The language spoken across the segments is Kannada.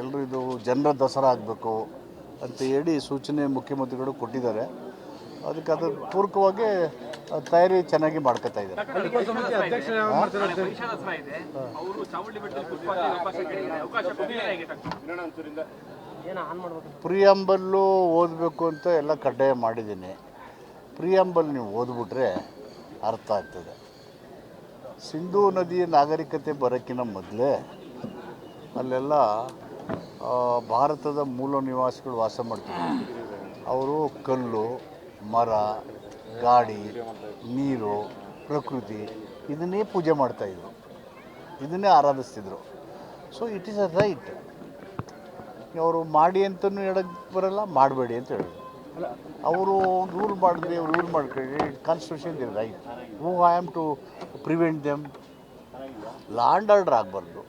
ಎಲ್ಲರೂ ಇದು ಜನರ ದಸರಾ ಆಗಬೇಕು ಅಂತ ಹೇಳಿ ಸೂಚನೆ ಮುಖ್ಯಮಂತ್ರಿಗಳು ಕೊಟ್ಟಿದ್ದಾರೆ. ಅದಕ್ಕೆ ಅದು ಪೂರಕವಾಗಿ ತಯಾರಿ ಚೆನ್ನಾಗಿ ಮಾಡ್ಕೋತಾ ಇದ್ದಾರೆ. ಪ್ರಿಯಾಂಬಲ್ಲು ಓದಬೇಕು ಅಂತ ಎಲ್ಲ ಕಡ್ಡಾಯ ಮಾಡಿದ್ದೀನಿ. ಪ್ರಿಯಾಂಬಲ್ ನೀವು ಓದ್ಬಿಟ್ರೆ ಅರ್ಥ ಆಗ್ತದೆ. ಸಿಂಧೂ ನದಿಯ ನಾಗರಿಕತೆ ಬರೋಕ್ಕಿಂತ ಮೊದಲೇ ಅಲ್ಲೆಲ್ಲ ಭಾರತದ ಮೂಲ ನಿವಾಸಿಗಳು ವಾಸ ಮಾಡ್ತಿದ್ರು. ಅವರು ಕಲ್ಲು, ಮರ, ಗಾಡಿ, ನೀರು, ಪ್ರಕೃತಿ, ಇದನ್ನೇ ಪೂಜೆ ಮಾಡ್ತಾಯಿದ್ರು ಇದನ್ನೇ ಆರಾಧಿಸ್ತಿದ್ರು. So it is a right ಅವರು ಮಾಡಿ ಅಂತಲೂ ಹೇಳಕ್ಕೆ ಬರಲ್ಲ, ಮಾಡಬೇಡಿ ಅಂತ ಹೇಳಿದ್ರು. ಅವರು ರೂಲ್ ಮಾಡಿದ್ರೆ ರೂಲ್ ಮಾಡ್ಕೊಳ್ಳಿ ಕಾನ್ಸ್ಟಿಟ್ಯೂಷನ್ ಇದೆ right who I am to prevent them law and order ಆಗಬಾರ್ದು.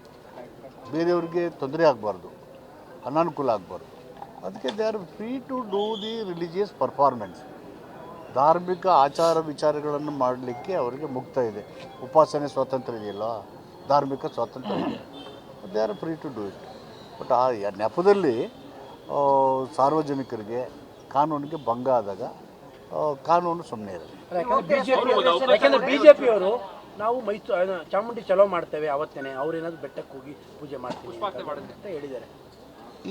ಬೇರೆಯವ್ರಿಗೆ ತೊಂದರೆ ಆಗಬಾರ್ದು ಅನಾನುಕೂಲ ಆಗಬಾರ್ದು. ಅದಕ್ಕೆ they are free to do the religious performance ಧಾರ್ಮಿಕ ಆಚಾರ ವಿಚಾರಗಳನ್ನು ಮಾಡಲಿಕ್ಕೆ ಅವರಿಗೆ ಮುಕ್ತ ಇದೆ. ಉಪಾಸನೆ ಸ್ವಾತಂತ್ರ್ಯ ಇದೆಯಲ್ಲ ಧಾರ್ಮಿಕ ಸ್ವಾತಂತ್ರ್ಯ ಇದೆ. They are free to do it but ಆ ನೆಪದಲ್ಲಿ ಆ, ಸಾರ್ವಜನಿಕರಿಗೆ ಕಾನೂನಿಗೆ ಭಂಗ ಆದಾಗ ಆ, ಕಾನೂನು ಸುಮ್ಮನೆ ಇರುತ್ತೆ ಯಾಕಂದ್ರೆ ಬಿಜೆಪಿ ಅವರು ನಾವು ಮೈಸೂರು ಚಾಮುಂಡಿ ಚಲೋ ಮಾಡ್ತೇವೆ ಅವತ್ತೇನೆ. ಅವ್ರೇನಾದ್ರು ಬೆಟ್ಟಕ್ಕೆ ಹೋಗಿ ಪೂಜೆ ಮಾಡ್ತೀವಿ ಅಂತ ಹೇಳಿದ್ದಾರೆ.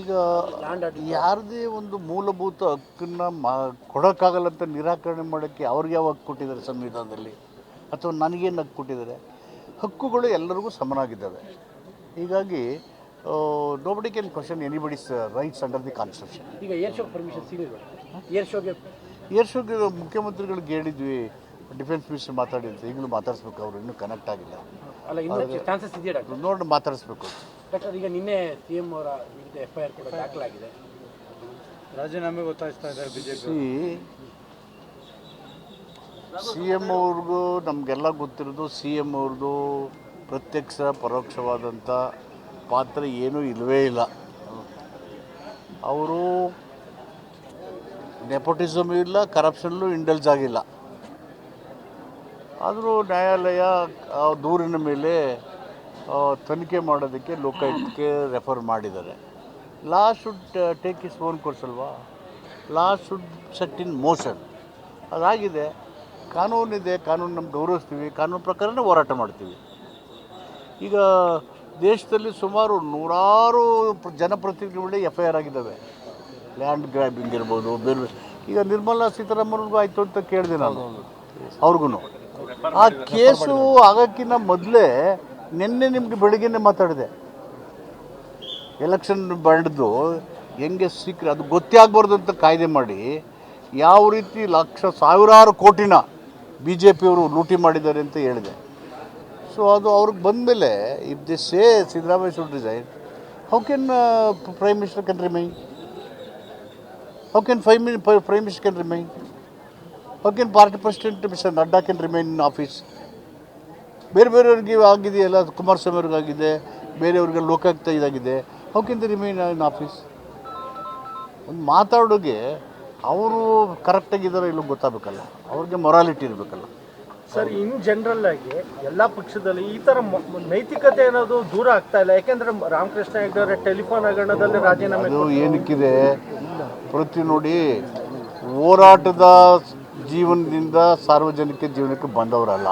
ಈಗ ಯಾರದೇ ಒಂದು ಮೂಲಭೂತ ಹಕ್ಕನ್ನ ಮಾ ಕೊಡೋಕ್ಕಾಗಲ್ಲ ಅಂತ ನಿರಾಕರಣೆ ಮಾಡೋಕ್ಕೆ ಅವ್ರಿಗೆ ಯಾವ ಹಕ್ಕು ಕೊಟ್ಟಿದ್ದಾರೆ ಸಂವಿಧಾನದಲ್ಲಿ? ಅಥವಾ ನನಗೇನು ಹಕ್ಕು ಕೊಟ್ಟಿದ್ದಾರೆ? ಹಕ್ಕುಗಳು ಎಲ್ಲರಿಗೂ ಸಮನಾಗಿದ್ದಾವೆ. ಹೀಗಾಗಿ nobody can question anybody's rights under the constitution ಈಗ ಏರ್ ಶೋ ಪರ್ಮಿಷನ್ ಸಿಗಲಿಲ್ಲ ಏರ್ ಶೋಗೆ ಏರ್ ಶೋಗೆ ಮುಖ್ಯಮಂತ್ರಿಗಳಿಗೆ ಹೇಳಿದ್ವಿ ಡಿಫೆನ್ಸ್ ಮಿನಿಸ್ಟರ್ ಮಾತಾಡಿದ್ರು ಈಗಲೂ ಮಾತಾಡಿಸ್ಬೇಕು ಅವರು ಇನ್ನೂ ಕನೆಕ್ಟ್ ಆಗಿಲ್ಲ. ಅಲ್ಲ ಇನ್ನೂ ಚಾನ್ಸಸ್ ಇದೆಯಾ ಡಾಕ್ಟರ್? ನೋಡಿ ಮಾತಾಡಿಸ್ಬೇಕು. ಡಾಕ್ಟರ್ ಈಗ ನಿನ್ನೆ ಸಿ ಎಂ ಅವರ ವಿರುದ್ಧ ಎಫ್ ಐ ಆರ್ ಕೂಡ ದಾಖಲಾಗಿದೆ. ರಾಜೀನಾಮೆ ಒತ್ತಾಯಿಸ್ತಾ ಇದ್ದಾರೆ ಬಿಜೆಪಿ ಸಿ ಸಿ ಎಂ ಅವ್ರಿಗೂ ನಮಗೆಲ್ಲ ಗೊತ್ತಿರೋದು ಸಿ ಎಂ ಅವ್ರದ್ದು ಪ್ರತ್ಯಕ್ಷ ಪರೋಕ್ಷವಾದಂಥ ಪಾತ್ರ ಏನೂ ಇಲ್ಲವೇ ಇಲ್ಲ. ಅವರು ನೆಪೋಟಿಸಮ್ ಇಲ್ಲ ಕರಪ್ಷನ್ಲು ಇಂಡಲ್ಜ್ ಆಗಿಲ್ಲ. ಆದರೂ ನ್ಯಾಯಾಲಯ ಆ ದೂರಿನ ಮೇಲೆ ತನಿಖೆ ಮಾಡೋದಕ್ಕೆ ಲೋಕಾಯುಕ್ತಕ್ಕೆ ರೆಫರ್ ಮಾಡಿದ್ದಾರೆ. Law should take its own course ಅಲ್ವಾ? Law should set in motion ಅದಾಗಿದೆ. ಕಾನೂನಿದೆ ಕಾನೂನು ನಮ್ಮ ಗೌರವಿಸ್ತೀವಿ ಕಾನೂನು ಪ್ರಕಾರನೇ ಹೋರಾಟ ಮಾಡ್ತೀವಿ. ಈಗ ದೇಶದಲ್ಲಿ ಸುಮಾರು ನೂರಾರು ಪ್ರ- ಜನಪ್ರತಿನಿಧಿಗಳು ಎಫ್ ಐ ಆರ್ ಆಗಿದ್ದಾವೆ. ಲ್ಯಾಂಡ್ ಗ್ರ್ಯಾಬಿಂಗ್ ಇರ್ಬೋದು ಬೇರೆ. ಈಗ ನಿರ್ಮಲಾ ಸೀತಾರಾಮನ್ಗೂ ಆಯಿತು ಅಂತ ಕೇಳಿದೆ ನಾನು. ಅವ್ರಿಗೂ ಆ ಕೇಸು ಆಗೋಕ್ಕಿಂತ ಮೊದಲೇ ನಿನ್ನೆ ನಿಮಗೆ ಬೆಳಿಗ್ಗೆನೆ ಮಾತಾಡಿದೆ. ಎಲೆಕ್ಷನ್ ಬಂಡ್ದು ಹೆಂಗೆ ಸೀಕ್ರೆ ಅದು ಗೊತ್ತೇ ಆಗಬಾರ್ದು ಅಂತ ಕಾಯ್ದೆ ಮಾಡಿ ಯಾವ ರೀತಿ ಲಕ್ಷ ಸಾವಿರಾರು ಕೋಟಿನ ಬಿ ಜೆ ಪಿಯವರು ಲೂಟಿ ಮಾಡಿದ್ದಾರೆ ಅಂತ ಹೇಳಿದೆ. ಸೊ ಅದು ಅವ್ರಿಗೆ ಬಂದಮೇಲೆ if they say Siddaramaiah should resign how can prime minister can remain how can five mini prime minister can remain how can party president mister Nadda can remain in office. ಬೇರೆ ಬೇರೆಯವ್ರಿಗೆ ಆಗಿದೆಯಲ್ಲ ಕುಮಾರಸ್ವಾಮಿ ಅವ್ರಿಗಾಗಿದೆ ಬೇರೆಯವ್ರಿಗೆ ಲೋಕಾಯುಕ್ತ ಇದಾಗಿದೆ. How can they remain in office ಒಂದು ಮಾತಾಡೋಗೆ ಅವರು ಕರೆಕ್ಟಾಗಿದ್ದಾರೋ ಇಲ್ಲೋ ಗೊತ್ತಾಗಬೇಕಲ್ಲ. ಅವ್ರಿಗೆ ಮೊರಾಲಿಟಿ ಇರಬೇಕಲ್ಲ. ಸರ್ ಇನ್ ಜನರಲ್ ಆಗಿ ಎಲ್ಲ ಪಕ್ಷದಲ್ಲಿ ಈ ಥರ ನೈತಿಕತೆ ಅನ್ನೋದು ದೂರ ಆಗ್ತಾ ಇಲ್ಲ. ಯಾಕೆಂದ್ರೆ ರಾಮಕೃಷ್ಣ ಹೆಗ್ಡೆ ಟೆಲಿಫೋನ್ ಹಗರಣದಲ್ಲಿ ರಾಜೀನಾಮೆ ಏನಕ್ಕಿದೆ? ಪ್ರತಿ ನೋಡಿ ಹೋರಾಟದ ಜೀವನದಿಂದ ಸಾರ್ವಜನಿಕ ಜೀವನಕ್ಕೆ ಬಂದವರಲ್ಲ.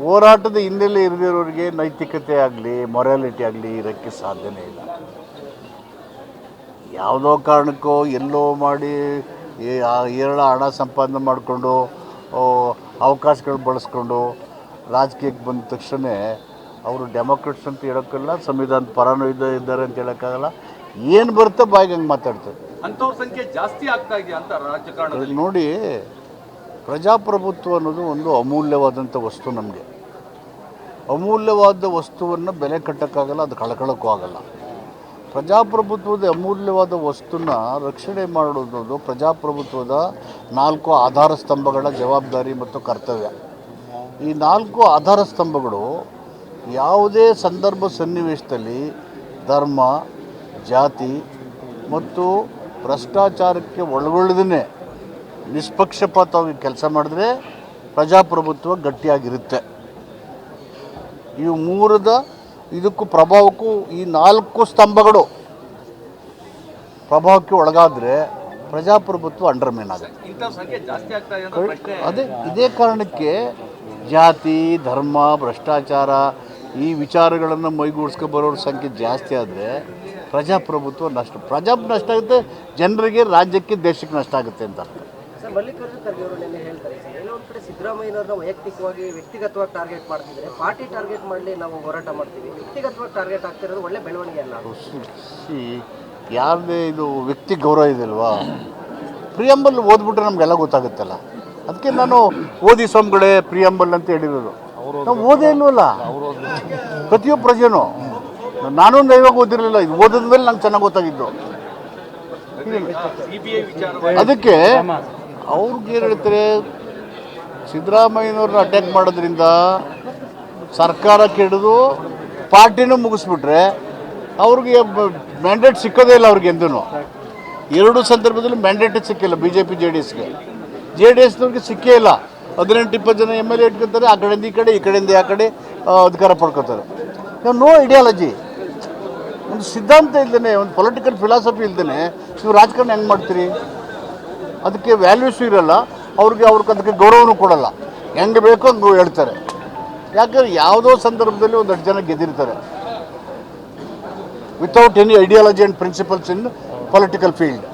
ಹೋರಾಟದ ಹಿನ್ನೆಲೆ ಇರದಿರೋರಿಗೆ ನೈತಿಕತೆ ಆಗಲಿ ಮೊರಾಲಿಟಿ ಆಗಲಿ ಇರೋಕ್ಕೆ ಸಾಧ್ಯನೇ ಇಲ್ಲ. ಯಾವುದೋ ಕಾರಣಕ್ಕೋ ಎಲ್ಲೋ ಮಾಡಿ ಏರಳ ಹಣ ಸಂಪಾದನೆ ಮಾಡಿಕೊಂಡು ಅವಕಾಶಗಳು ಬಳಸ್ಕೊಂಡು ರಾಜಕೀಯಕ್ಕೆ ಬಂದ ತಕ್ಷಣ ಅವರು ಡೆಮೋಕ್ರೆಟ್ಸ್ ಅಂತ ಹೇಳೋಕ್ಕಲ್ಲ ಸಂವಿಧಾನ ಪರನೂ ಇದ್ದ ಇದ್ದಾರೆ ಅಂತ ಹೇಳೋಕ್ಕಾಗಲ್ಲ. ಏನು ಬರುತ್ತೋ ಬಾಯಿಗೆ ಹಂಗೆ ಮಾತಾಡ್ತಾರೆ. ಅಂತವ್ರ ಸಂಖ್ಯೆ ಜಾಸ್ತಿ ಆಗ್ತಾ ಇದೆಯಾ ಅಂತ ರಾಜಕಾರಣದಲ್ಲಿ ನೋಡಿ, ಪ್ರಜಾಪ್ರಭುತ್ವ ಅನ್ನೋದು ಒಂದು ಅಮೂಲ್ಯವಾದಂಥ ವಸ್ತು ನಮಗೆ. ಅಮೂಲ್ಯವಾದ ವಸ್ತುವನ್ನು ಬೆಲೆ ಕಟ್ಟೋಕ್ಕಾಗಲ್ಲ, ಅದು ಕಳಕಳಕ್ಕೂ ಆಗಲ್ಲ. ಪ್ರಜಾಪ್ರಭುತ್ವದ ಅಮೂಲ್ಯವಾದ ವಸ್ತುನ ರಕ್ಷಣೆ ಮಾಡೋದು ಪ್ರಜಾಪ್ರಭುತ್ವದ ನಾಲ್ಕು ಆಧಾರ ಸ್ತಂಭಗಳ ಜವಾಬ್ದಾರಿ ಮತ್ತು ಕರ್ತವ್ಯ. ಈ ನಾಲ್ಕು ಆಧಾರ ಸ್ತಂಭಗಳು ಯಾವುದೇ ಸಂದರ್ಭ ಸನ್ನಿವೇಶದಲ್ಲಿ ಧರ್ಮ, ಜಾತಿ ಮತ್ತು ಭ್ರಷ್ಟಾಚಾರಕ್ಕೆ ಒಳಗೊಳ್ಳದೇ ನಿಷ್ಪಕ್ಷಪಾತವಾಗಿ ಕೆಲಸ ಮಾಡಿದ್ರೆ ಪ್ರಜಾಪ್ರಭುತ್ವ ಗಟ್ಟಿಯಾಗಿರುತ್ತೆ. ಇವು ಮೂರದ ಇದಕ್ಕೂ ಪ್ರಭಾವಕ್ಕೂ ಈ ನಾಲ್ಕು ಸ್ತಂಭಗಳು ಪ್ರಭಾವಕ್ಕೆ ಒಳಗಾದರೆ ಪ್ರಜಾಪ್ರಭುತ್ವ ಅಂಡರ್ಮೇನ್ ಆಗುತ್ತೆ. ಅದೇ ಇದೇ ಕಾರಣಕ್ಕೆ ಜಾತಿ ಧರ್ಮ ಭ್ರಷ್ಟಾಚಾರ ಈ ವಿಚಾರಗಳನ್ನು ಮೈಗೂಡಿಸ್ಕೊ ಬರೋರ ಸಂಖ್ಯೆ ಜಾಸ್ತಿ ಆದರೆ ಪ್ರಜಾಪ್ರಭುತ್ವ ನಷ್ಟ. ಪ್ರಜಾ ನಷ್ಟ ಆಗುತ್ತೆ ಜನರಿಗೆ ರಾಜ್ಯಕ್ಕೆ ದೇಶಕ್ಕೆ ನಷ್ಟ ಆಗುತ್ತೆ ಅಂತ ಅರ್ಥ. ಮಲ್ಲಿಕಾರ್ಜುನ ಖರ್ಗೆ ಅವರು ನಿನ್ನೆ ಹೇಳ್ತಾರೆ ಎಲ್ಲೋ ಒಂದು ಕಡೆ ಸಿದ್ದರಾಮಯ್ಯನವ್ರನ್ನ ವೈಯಕ್ತಿಕವಾಗಿ ವ್ಯಕ್ತಿಗತವಾಗಿ ಟಾರ್ಗೆಟ್ ಮಾಡ್ತಿದ್ರೆ ಪಾರ್ಟಿ ಟಾರ್ಗೆಟ್ ಮಾಡಲಿ ನಾವು ಹೋರಾಟ ಮಾಡ್ತೀವಿ. ವ್ಯಕ್ತಿಗತವಾಗಿ ಟಾರ್ಗೆಟ್ ಆಗ್ತಿರೋದು ಒಳ್ಳೆ ಬೆಳವಣಿಗೆ ಅಲ್ಲ. ಯಾರದೇ ಇದು ವ್ಯಕ್ತಿ ಗೌರವ ಇದೆಯಲ್ವಾ ಪ್ರಿಯಂಬಲ್ ಓದ್ಬಿಟ್ರೆ ನಮಗೆಲ್ಲ ಗೊತ್ತಾಗುತ್ತಲ್ಲ. ಅದಕ್ಕೆ ನಾನು ಓದಿ ಸ್ವಾಮಿಗಳೇ ಪ್ರಿಯಂಬಲ್ ಅಂತ ಹೇಳಿರೋದು. ನಾವು ಓದೇ ಇಲ್ವಲ್ಲ ಪ್ರತಿಯೊಬ್ಬ ಪ್ರಜೆನೂ. ನಾನು ದೈವಾಗ ಓದಿರಲಿಲ್ಲ ಇದು ಓದಿದ ಮೇಲೆ ನಂಗೆ ಚೆನ್ನಾಗಿ ಗೊತ್ತಾಗಿದ್ದು. ಅದಕ್ಕೆ ಅವ್ರಿಗೆ ಏನು ಹೇಳ್ತಾರೆ ಸಿದ್ದರಾಮಯ್ಯನವ್ರನ್ನ ಅಟ್ಯಾಕ್ ಮಾಡೋದ್ರಿಂದ ಸರ್ಕಾರ ಕೆಡಿದು ಪಾರ್ಟಿನೂ ಮುಗಿಸ್ಬಿಟ್ರೆ ಅವ್ರಿಗೆ ಮ್ಯಾಂಡೇಟ್ ಸಿಕ್ಕೋದೇ ಇಲ್ಲ ಅವ್ರಿಗೆ ಎಂದೂ ಎರಡು ಸಂದರ್ಭದಲ್ಲಿ ಮ್ಯಾಂಡೇಟ್ ಸಿಕ್ಕಿಲ್ಲ B J P J D ಎಸ್ಗೆ ಜೆ ಡಿ ಎಸ್ನವ್ರಿಗೆ ಸಿಕ್ಕೇ ಇಲ್ಲ. ಹದಿನೆಂಟು, ಇಪ್ಪತ್ತು ಜನ ಎಂ ಎಲ್ ಎ ಇಟ್ಕೊತಾರೆ, ಆ ಕಡೆಯಿಂದ ಈ ಕಡೆ, ಈ ಕಡೆಯಿಂದ ಆ ಕಡೆ ಅಧಿಕಾರ ಪಡ್ಕೊತಾರೆ. ನೋ ಐಡಿಯಾಲಜಿ ಒಂದು ಸಿದ್ಧಾಂತ ಇಲ್ದೇ ಒಂದು ಪೊಲಿಟಿಕಲ್ ಫಿಲಾಸಫಿ ಇಲ್ದೇ ನೀವು ರಾಜಕಾರಣ ಹೆಂಗೆ ಮಾಡ್ತೀರಿ? ಅದಕ್ಕೆ ವ್ಯಾಲ್ಯೂಸು ಇರಲ್ಲ, ಅವ್ರಿಗೆ ಅವ್ರಿಗೆ ಅದಕ್ಕೆ ಗೌರವನೂ ಕೊಡಲ್ಲ. ಹೆಂಗೆ ಬೇಕೋ ಹಂಗೆ ಹೇಳ್ತಾರೆ. ಯಾಕಂದ್ರೆ ಯಾವುದೋ ಸಂದರ್ಭದಲ್ಲಿ ಒಂದಷ್ಟು ಜನ ಗೆದ್ದಿರ್ತಾರೆ. Without any ideology and principles in political field